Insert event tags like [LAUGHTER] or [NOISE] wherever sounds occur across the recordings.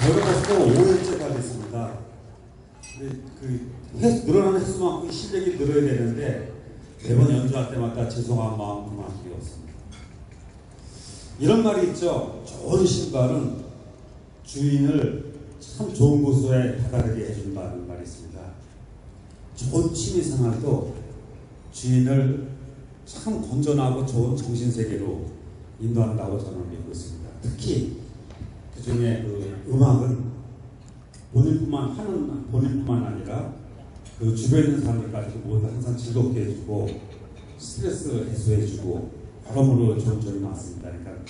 벌써 5회째가 됐습니다. 근데 그 횟, 늘어나는 횟수만큼 실력이 늘어야 되는데 매번 연주할 때마다 죄송한 마음 그만두기 없습니다. 이런 말이 있죠. 좋은 신발은 주인을 참 좋은 곳에 다다르게 해준다는 말이 있습니다. 좋은 취미 생활도 주인을 참 건전하고 좋은 정신 세계로 인도한다고 저는 믿고 있습니다. 특히 그 중에 그 음악은 본인뿐만 하는 본인뿐만 아니라 그 주변에 있는 사람들까지도 모두 항상 즐겁게 해주고 스트레스 해소해주고 여러모로 좋은 점이 많습니다. 그러니까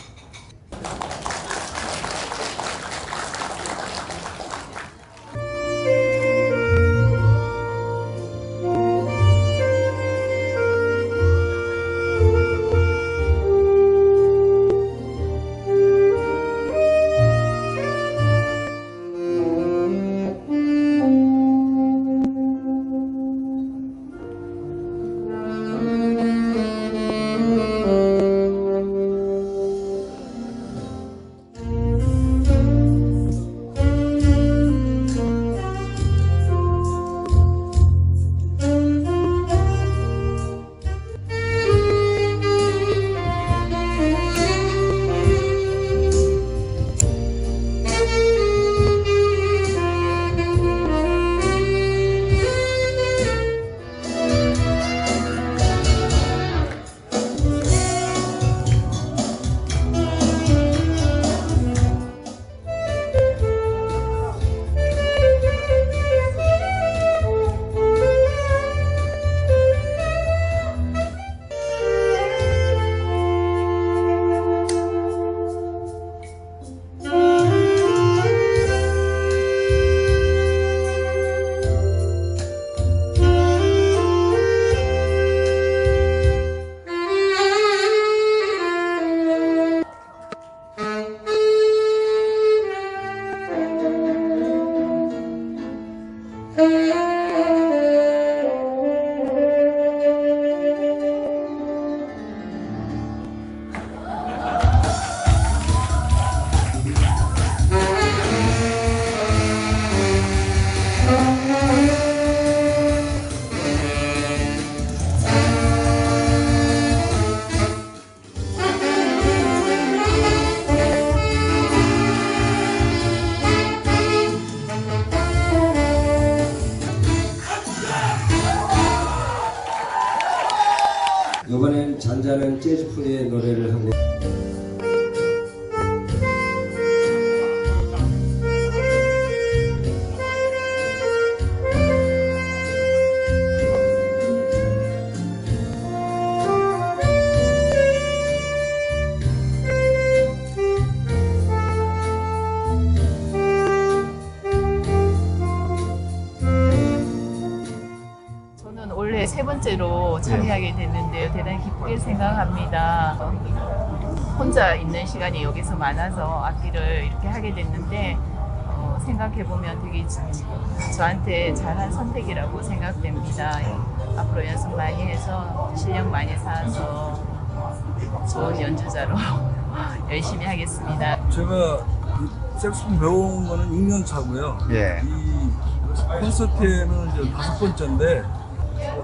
재즈풍의 노래를 하고 참여하게 됐는데요. 대단히 기쁘게 생각합니다. 혼자 있는 시간이 여기서 많아서 악기를 이렇게 하게 됐는데 어, 생각해보면 되게 저- 저한테 잘한 선택이라고 생각됩니다. 앞으로 연습 많이 해서 실력 많이 쌓아서 좋은 연주자로 [LAUGHS] 열심히 하겠습니다. 제가 이 색소폰 배운 거는 6년 차고요. 예. 이 콘서트에는 이제 다섯 번째인데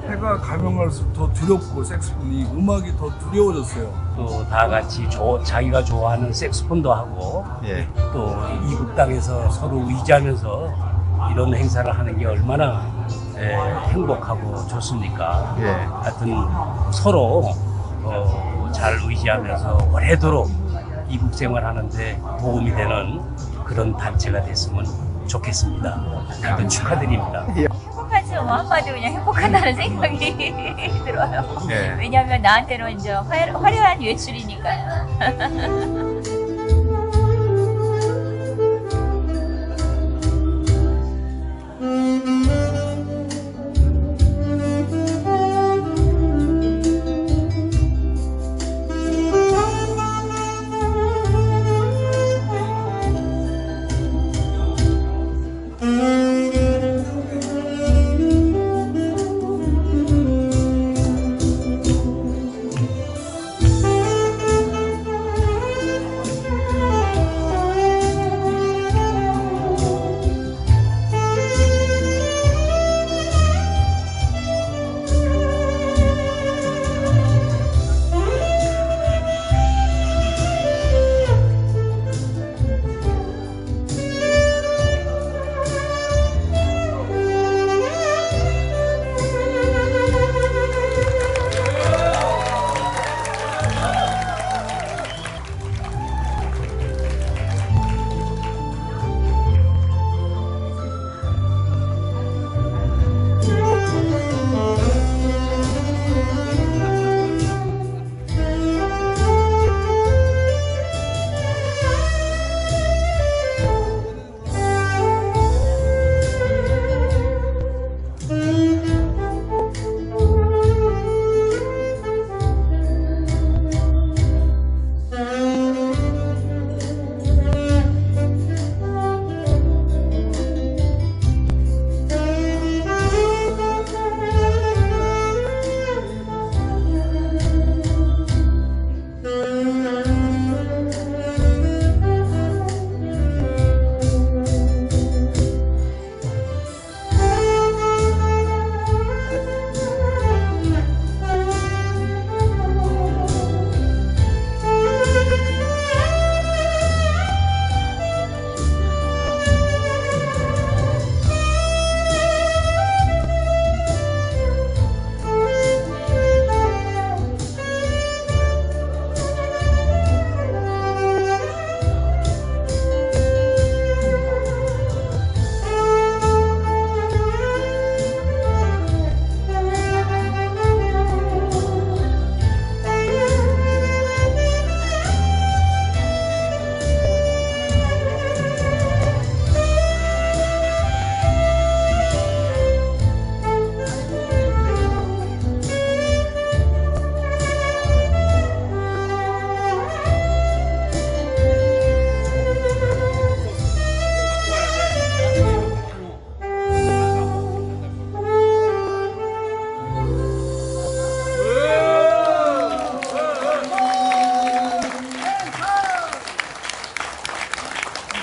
해가 가면 갈수록 더 두렵고 색소폰이 음악이 더 두려워졌어요. 또 다 같이 조- 자기가 좋아하는 색소폰도 하고 예. 또 이국 땅에서 서로 의지하면서 이런 행사를 하는 게 얼마나 에, 행복하고 좋습니까? 예. 하여튼 서로 어, 잘 의지하면서 오래도록 이국 생활하는데 도움이 되는 그런 단체가 됐으면 좋겠습니다. 하여튼 축하드립니다. 행복하죠. 뭐 한마디로 그냥 행복하다는 생각이 [LAUGHS] 들어요. 예. 왜냐하면 나한테는 이제 화, 화려한 외출이니까. 좋 [LAUGHS]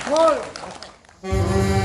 Claro.